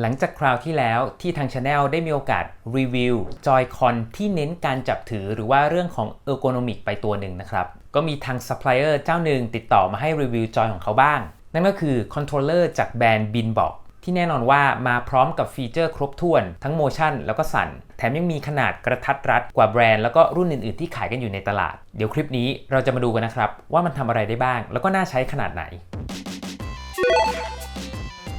หลังจากคราวที่แล้วที่ทางช anel ได้มีโอกาสรีวิว Joy-Con ที่เน้นการจับถือหรือว่าเรื่องของ ergonomic ไปตัวหนึ่งนะครับ ก็มีทางซัพพลายเออร์เจ้าหนึ่งติดต่อมาให้รีวิวจอยของเขาบ้าง นั่นก็คือคอนโทรลเลอร์จากแบรนด์ Binbox ที่แน่นอนว่ามาพร้อมกับฟีเจอร์ครบถ้วน ทั้งโมชั่นแล้วก็สั่น แถมยังมีขนาดกระทัดรัดกว่าแบรนด์แล้วก็รุ่นอื่นๆที่ขายกันอยู่ในตลาด เดี๋ยวคลิปนี้เราจะมาดูกันนะครับว่ามันทำอะไรได้บ้าง แล้วก็น่าใช้ขนาดไหน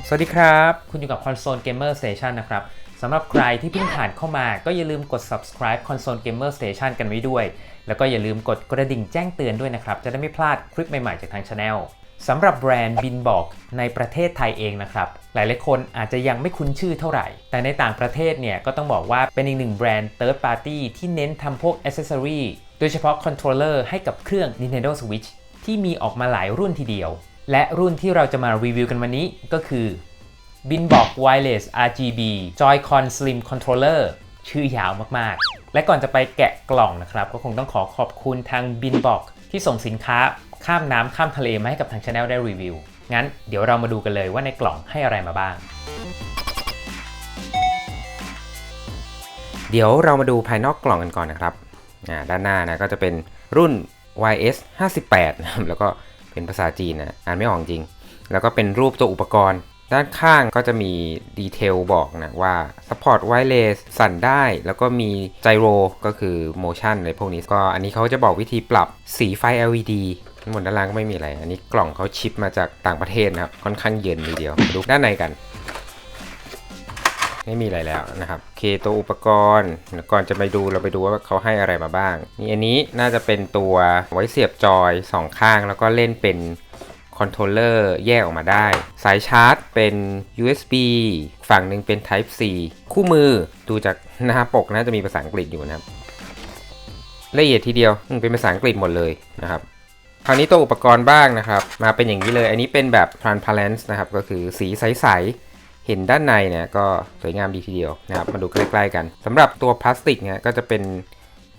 สวัสดีครับ คุณอยู่กับ Console Gamer Station นะครับสำหรับใครที่เพิ่งผ่านเข้ามาก็อย่าลืมกด subscribe Console Gamer Station กันไว้ด้วย แล้วก็อย่าลืมกดกระดิ่งแจ้งเตือนด้วยนะครับ จะได้ไม่พลาดคลิปใหม่ ๆ จากทาง Channel สำหรับแบรนด์บินบอกในประเทศไทยเองนะครับ หลายๆคนอาจจะยังไม่คุ้นชื่อเท่าไหร่ แต่ในต่างประเทศเนี่ยก็ต้องบอกว่าเป็นอีกหนึ่งแบรนด์ third party ที่เน้นทำพวก accessory โดยเฉพาะคอนโทรลเลอร์ให้กับเครื่อง Nintendo Switch ที่มีออกมาหลายรุ่นทีเดียว และรุ่นที่เราจะมารีวิวกันวันนี้ก็คือ Binbox Wireless RGB Joy-Con Slim Controller ชื่อยาวมากๆ และก่อนจะไปแกะกล่องนะครับ ก็คงต้องขอขอบคุณทาง Binbox ที่ส่งสินค้าข้ามน้ำข้ามทะเลมาให้กับทางช anel ได้รีวิว งั้นเดี๋ยวเรามาดูกันเลยว่าในกล่องให้อะไรมาบ้าง เดี๋ยวเรามาดูภายนอกกล่องกันก่อนนะครับอ่าด้านหน้านะก็จะเป็นรุ่น YS 58นะครับแล้วก็ เป็นภาษาจีนนะอ่านไม่ออกจริง แล้วก็เป็นรูปตัวอุปกรณ์ ด้านข้างก็จะมีดีเทลบอกนะว่า support wireless สั่นได้ แล้วก็มีไจโรก็คือ motion อะไรพวกนี้ ก็อันนี้เขาจะบอกวิธีปรับสีไฟ LED ทั้งหมดด้านล่างก็ไม่มีอะไร อันนี้กล่องเขาชิปมาจากต่างประเทศนะครับ ค่อนข้างเย็นทีเดียว ดูด้านในกัน ไม่มีอะไรแล้วนะครับโอเคตัวอุปกรณ์ก่อนจะไปดูเราไปดูว่าเขาให้อะไรมาบ้างนี่อันนี้น่าจะเป็นตัวไว้เสียบจอยสองข้าง แล้วก็เล่นเป็นคอนโทรลเลอร์แยกออกมาได้ สายชาร์จเป็น USB ฝั่งหนึ่งเป็น Type C คู่มือดูจากหน้าปกน่าจะมีภาษาอังกฤษอยู่นะครับ ละเอียดทีเดียวเป็นภาษาอังกฤษหมดเลยนะครับคราวนี้ตัวอุปกรณ์บ้างนะครับ มาเป็นอย่างนี้เลย อันนี้เป็นแบบ transparent นะครับ ก็คือสีใสๆ เห็นด้านในเนี่ยก็สวยงามดีทีเดียวนะครับมาดูใกล้ๆกันสำหรับตัวพลาสติกเนี่ยก็จะเป็น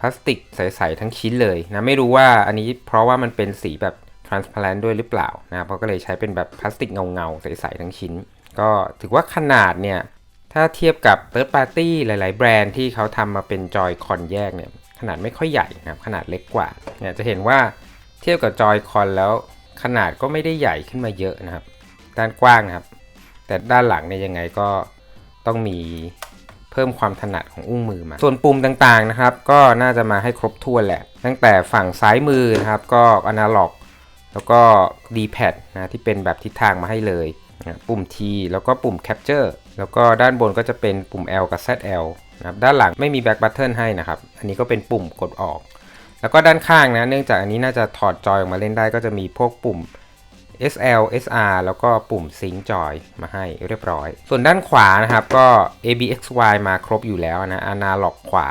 พลาสติกใสๆทั้งชิ้นเลยนะไม่รู้ว่าอันนี้เพราะว่ามันเป็นสีแบบ transparent ด้วยหรือเปล่านะครับเขาก็เลยใช้เป็นแบบพลาสติกเงาๆใสๆทั้งชิ้น ก็ถือว่าขนาดเนี่ยถ้าเทียบกับ third party หลาย ๆ แบรนด์ที่เขาทำมาเป็นจอยคอนแยกเนี่ยขนาดไม่ค่อยใหญ่นะครับขนาดเล็กกว่าเนี่ยจะเห็นว่าเทียบกับจอยคอนแล้วขนาดก็ไม่ได้ใหญ่ขึ้นมาเยอะนะครับ ด้านกว้างนะครับ แต่ด้านหลังเนี่ยยังไงก็ต้องมีเพิ่มความถนัดของอุ้งมือมา ส่วนปุ่มต่างๆนะครับ ก็น่าจะมาให้ครบถ้วนแหละ ตั้งแต่ฝั่งซ้ายมือนะครับ ก็อนาล็อก แล้วก็ D-pad นะที่เป็นแบบทิศทางมาให้เลยนะปุ่ม T แล้วก็ปุ่ม Capture แล้วก็ด้านบนก็จะเป็นปุ่ม L กับ ZL นะครับด้านหลังไม่มี Back Button ให้นะครับ อันนี้ก็เป็นปุ่มกดออก แล้วก็ด้านข้างนะ เนื่องจากอันนี้น่าจะถอดจอยออกมาเล่นได้ก็จะมีพวกปุ่ม SL SR แล้วก็ปุ่ม Sync จอยมาให้เรียบร้อย ส่วนด้านขวานะครับก็ ABXY มาครบอยู่แล้วนะอนาล็อกขวา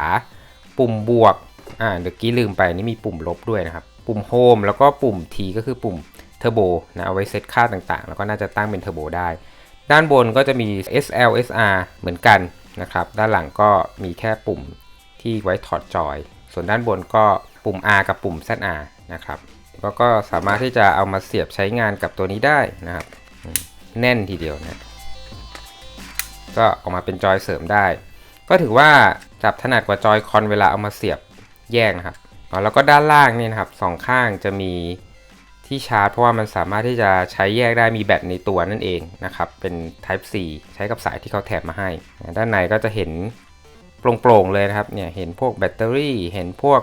ปุ่มบวกอ่าเดี๋ยวกี้ลืมไปนี่มีปุ่มลบด้วยนะครับ ปุ่มโฮมแล้วก็ปุ่ม T ก็คือปุ่มเทอร์โบนะเอาไว้เซตค่าต่างๆ แล้วก็น่าจะตั้งเป็นเทอร์โบได้ ด้านบนก็จะมี SL SR เหมือนกันนะครับ ด้านหลังก็มีแค่ปุ่มที่ไว้ถอดจอย ส่วนด้านบนก็ปุ่ม R กับปุ่ม ZR นะครับ แล้วก็สามารถที่จะเอามาเสียบใช้งานกับตัวนี้ได้นะครับแน่นทีเดียวนะก็ออกมาเป็นจอยเสริมได้ ก็ถือว่าจับถนัดกว่าจอยคอนเวลาเอามาเสียบแยกนะครับอ๋อแล้วก็ด้านล่างนี่นะครับสองข้างจะมีที่ชาร์จเพราะว่ามันสามารถที่จะใช้แยกได้มีแบตในตัวนั่นเองนะครับ เป็น Type C ใช้กับสายที่เขาแถมมาให้ ด้านในก็จะเห็นโปร่งๆเลยนะครับเนี่ยเห็นพวกแบตเตอรี่ เห็นพวก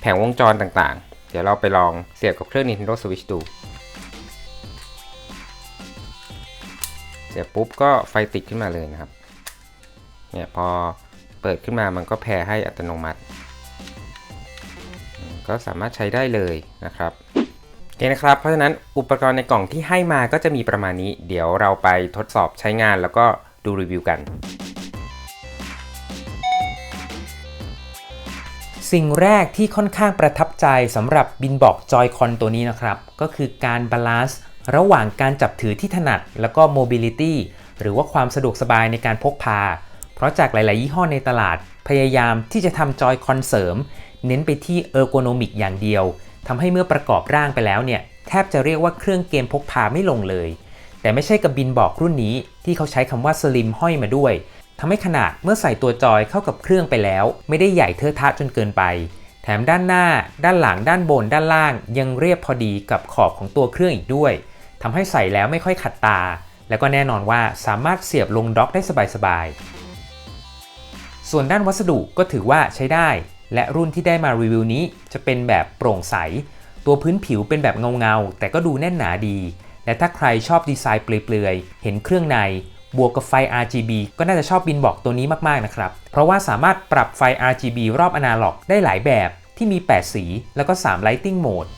แผงวงจรต่างๆ เดี๋ยวเราไปลองเสียบกับเครื่อง Nintendo Switch ดู เสียบปุ๊บก็ไฟติดขึ้นมาเลยนะครับ เนี่ยพอเปิดขึ้นมามันก็แพรให้อัตโนมัติ ก็สามารถใช้ได้เลยนะครับโอเคนะครับ เพราะฉะนั้นอุปกรณ์ในกล่องที่ให้มาก็จะมีประมาณนี้ เดี๋ยวเราไปทดสอบใช้งานแล้วก็ดูรีวิวกัน สิ่งแรกที่ค่อนข้างประทับใจสำหรับบินบอกจอยคอนตัวนี้นะครับ ก็คือการบาลานซ์ระหว่างการจับถือที่ถนัด แล้วก็โมบิลิตี้หรือว่าความสะดวกสบายในการพกพา เพราะจากหลาย ๆ ยี่ห้อในตลาด พยายามที่จะทำจอยคอนเสริม เน้นไปที่เออร์โกนมิกอย่างเดียวทำให้เมื่อประกอบร่างไปแล้วเนี่ย แทบจะเรียกว่าเครื่องเกมพกพาไม่ลงเลย แต่ไม่ใช่กับบินบอกรุ่นนี้ที่เขาใช้คำว่าสลิมห้อยมาด้วย ทำให้ขนาดเมื่อใส่ตัวจอยเข้ากับเครื่องไปแล้ว ไม่ได้ใหญ่เทอะทะจนเกินไป แถมด้านหน้า ด้านหลัง ด้านบน ด้านล่าง ยังเรียบพอดีกับขอบของตัวเครื่องอีกด้วยทำให้ใส่แล้วไม่ค่อยขัดตา แล้วก็แน่นอนว่าสามารถเสียบลงด็อกได้สบายๆ ส่วนด้านวัสดุก็ถือว่าใช้ได้ และรุ่นที่ได้มารีวิวนี้จะเป็นแบบโปร่งใส ตัวพื้นผิวเป็นแบบเงาๆ แต่ก็ดูแน่นหนาดี และถ้าใครชอบดีไซน์เปลือยๆ เห็นเครื่องใน บวกกับไฟ RGB ก็น่าจะชอบบินบอกตัวนี้มากๆนะครับ เพราะว่าสามารถปรับไฟ RGB รอบอนาล็อกได้หลายแบบที่มี 8 สี แล้วก็ 3 Lighting Mode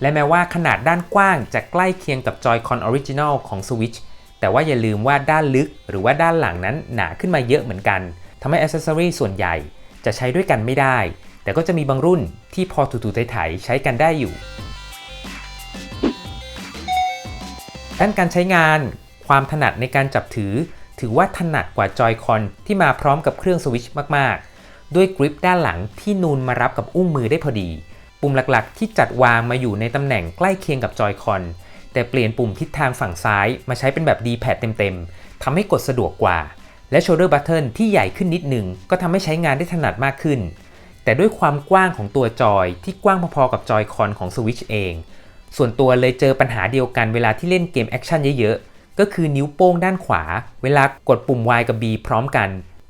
และแม้ว่าขนาดด้านกว้างจะใกล้เคียงกับ Joy-Con Original ของ Switch แต่ว่าอย่าลืมว่าด้านลึกหรือว่าด้านหลังนั้นหนาขึ้นมาเยอะเหมือนกันทำให้ Accessory ส่วนใหญ่จะใช้ด้วยกันไม่ได้ แต่ก็จะมีบางรุ่นที่พอถูๆไถๆใช้กันได้อยู่ด้านการใช้งาน ความถนัดในการจับถือ ถือว่าถนัดกว่า Joy-Con ที่มาพร้อมกับเครื่อง Switch มากๆ ด้วยกริปด้านหลังที่นูนมารับกับอุ้งมือได้พอดี ปุ่มหลักๆ ที่จัดวางมาอยู่ในตำแหน่งใกล้เคียงกับ Joy-Con แต่เปลี่ยนปุ่มทิศทางฝั่งซ้ายมาใช้เป็นแบบ D-pad เต็มๆทำให้กดสะดวกกว่า และ shoulder button ที่ใหญ่ขึ้นนิดหนึ่งก็ทำให้ใช้งานได้ถนัดมากขึ้น แต่ด้วยความกว้างของตัวจอยที่กว้างพอๆกับ Joy-Con ของ Switch เอง ส่วนตัวเลยเจอปัญหาเดียวกันเวลาที่เล่นเกมแอคชั่นเยอะๆ ก็คือนิ้วโป้งด้านขวา เวลากดปุ่ม Y กับ B พร้อมกัน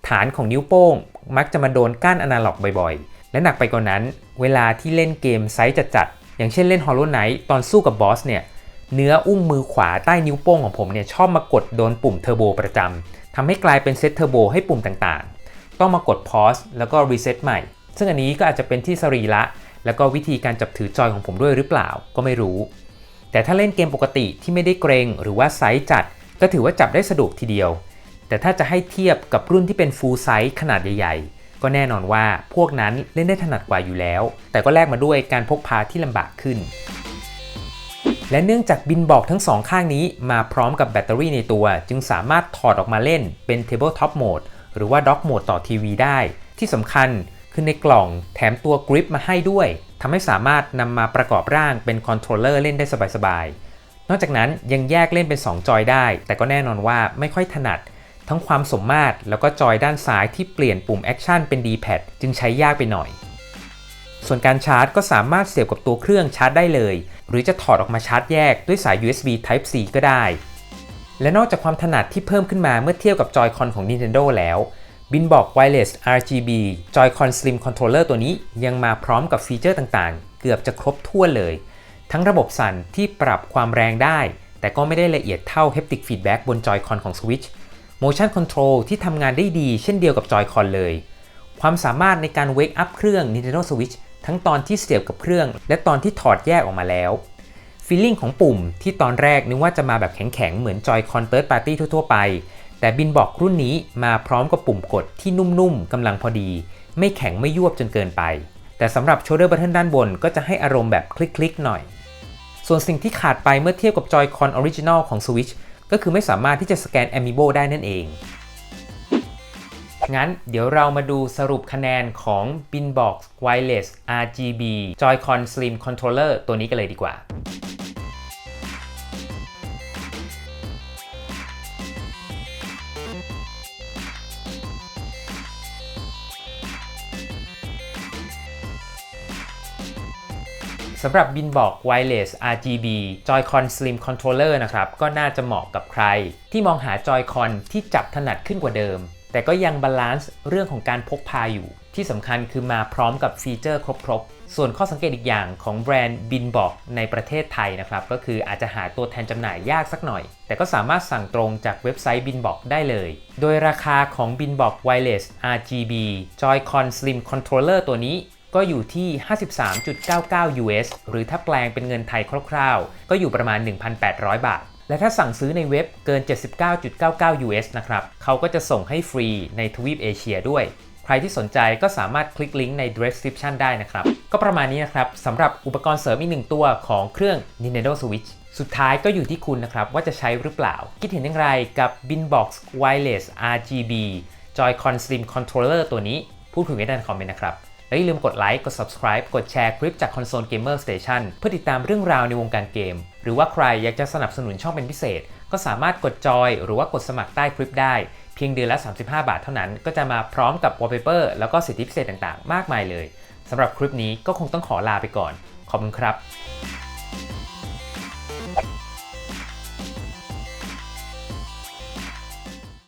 ฐานของนิ้วโป้ง มักจะมาโดนก้านอนาล็อกบ่อยๆ และหนักไปกว่านั้น เวลาที่เล่นเกมไซส์จัดๆ อย่างเช่นเล่น Hollow Knight ตอนสู้กับบอสเนี่ย เนื้ออุ้งมือขวาใต้นิ้วโป้งของผมเนี่ยชอบมากดโดนปุ่มเทอร์โบประจำทำให้กลายเป็นเซตเทอร์โบให้ปุ่มต่างๆ ต้องมากดพอสแล้วก็รีเซ็ตใหม่ ซึ่งอันนี้ก็อาจจะเป็นที่สรีระแล้วก็วิธีการจับถือจอยของผมด้วยหรือเปล่าก็ไม่รู้ แต่ถ้าเล่นเกมปกติที่ไม่ได้เกรงหรือว่าไซส์จัด ก็ถือว่าจับได้สะดวกทีเดียว แต่ถ้าจะให้เทียบกับรุ่นที่เป็นฟูลไซส์ขนาดใหญ่ ๆ ก็แน่นอนว่าพวกนั้นเล่นได้ถนัดกว่าอยู่แล้ว แต่ก็แลกมาด้วยการพกพาที่ลำบากขึ้น และเนื่องจากบินบอกทั้งสองข้างนี้มาพร้อมกับแบตเตอรี่ในตัว จึงสามารถถอดออกมาเล่นเป็น Tabletop Mode หรือว่า Dock Mode ต่อทีวีได้ ที่สำคัญคือในกล่องแถมตัวกริปมาให้ด้วย ทำให้สามารถนำมาประกอบร่างเป็นคอนโทรลเลอร์เล่นได้สบายๆ นอกจากนั้นยังแยกเล่นเป็น 2 จอยได้ แต่ก็แน่นอนว่าไม่ค่อยถนัด ทั้งความสมมาตรแล้วก็จอยด้านซ้ายที่เปลี่ยนปุ่มแอคชั่นเป็น D-pad จึงใช้ยากไปหน่อย ส่วนการชาร์จก็สามารถเสียบกับตัวเครื่องชาร์จได้เลย หรือจะถอดออกมาชาร์จแยกด้วยสาย USB Type C ก็ได้ และนอกจากความถนัดที่เพิ่มขึ้นมาเมื่อเทียบกับ Joy-Con ของ Nintendo แล้ว บินบอก Wireless RGB Joy-Con Slim Controller ตัวนี้ยังมาพร้อมกับฟีเจอร์ต่างๆ เกือบจะครบถ้วนเลย ทั้งระบบสั่นที่ปรับความแรงได้ แต่ก็ไม่ได้ละเอียดเท่า Haptic Feedback บน Joy-Con ของ Switch Motion Control ที่ทำงานได้ดีเช่นเดียวกับ Joy-Con เลย ความสามารถในการ Wake Up เครื่อง Nintendo Switch ทั้งตอนที่เสียบกับเครื่อง และตอนที่ถอดแยกออกมาแล้วฟีลลิ่งของปุ่มที่ตอนแรกนึกว่าจะมาแบบแข็งๆ เหมือน Joy-Con Third Party ทั่วๆไป แต่บินบอกรุ่นนี้มาพร้อมกับปุ่มกดที่นุ่มๆกำลังพอดี ไม่แข็งไม่ยวบจนเกินไป แต่สำหรับ shoulder button ด้านบนก็จะให้อารมณ์แบบคลิกๆหน่อย ส่วนสิ่งที่ขาดไปเมื่อเทียบกับ Joy-Con Original ของ Switch ก็คือไม่สามารถที่จะสแกน Amiibo ได้นั่นเอง งั้นเดี๋ยวเรามาดูสรุปคะแนนของ Binbox Wireless RGB Joy-Con Slim Controller ตัวนี้กันเลยดีกว่าำหรับบินบอก Wireless RGB Joy-Con Slim Controller นะครับ ก็น่าจะเหมาะกับใคร ที่มองหา Joy-Con ที่จับถนัดขึ้นกว่าเดิม แต่ก็ยังบาลานซ์เรื่องของการพกพาอยู่ ที่สำคัญคือมาพร้อมกับฟีเจอร์ครบๆ ส่วนข้อสังเกตอีกอย่างของแบรนด์บินบอกในประเทศไทยนะครับ ก็คืออาจจะหาตัวแทนจำหน่ายยากสักหน่อย แต่ก็สามารถสั่งตรงจากเว็บไซต์บินบอกได้เลย โดยราคาของบินบอก Wireless RGB Joy-Con Slim Controller ตัวนี้ ก็อยู่ที่ 53.99 US หรือถ้าแปลงเป็นเงินไทยคร่าวๆ ก็อยู่ประมาณ 1,800 บาท และถ้าสั่งซื้อในเว็บเกิน 79.99 US นะครับ เขาก็จะส่งให้ฟรีในทวีปเอเชียด้วย ใครที่สนใจก็สามารถคลิกลิงก์ใน description ได้นะครับ ก็ประมาณนี้นะครับสำหรับอุปกรณ์เสริมอีกหนึ่งตัวของเครื่อง Nintendo Switch สุดท้ายก็อยู่ที่คุณนะครับ ว่าจะใช้หรือเปล่า คิดเห็นอย่างไรกับ Binbox Wireless RGB Joy-Con Slim Controller ตัวนี้ พูดคุยกันในคอมเมนต์นะครับ และอย่าลืมกดไลค์ กด subscribe กดแชร์คลิปจาก Console Gamer Station เพื่อติดตามเรื่องราวในวงการเกม หรือว่าใครอยากจะสนับสนุนช่องเป็นพิเศษ ก็สามารถกดจอย หรือว่ากดสมัครใต้คลิปได้ เพียงเดือนละ 35 บาทเท่านั้น ก็จะมาพร้อมกับ wallpaper แล้วก็สิทธิพิเศษต่างๆ มากมายเลยสำหรับคลิปนี้ก็คงต้องขอลาไปก่อน ขอบคุณครับ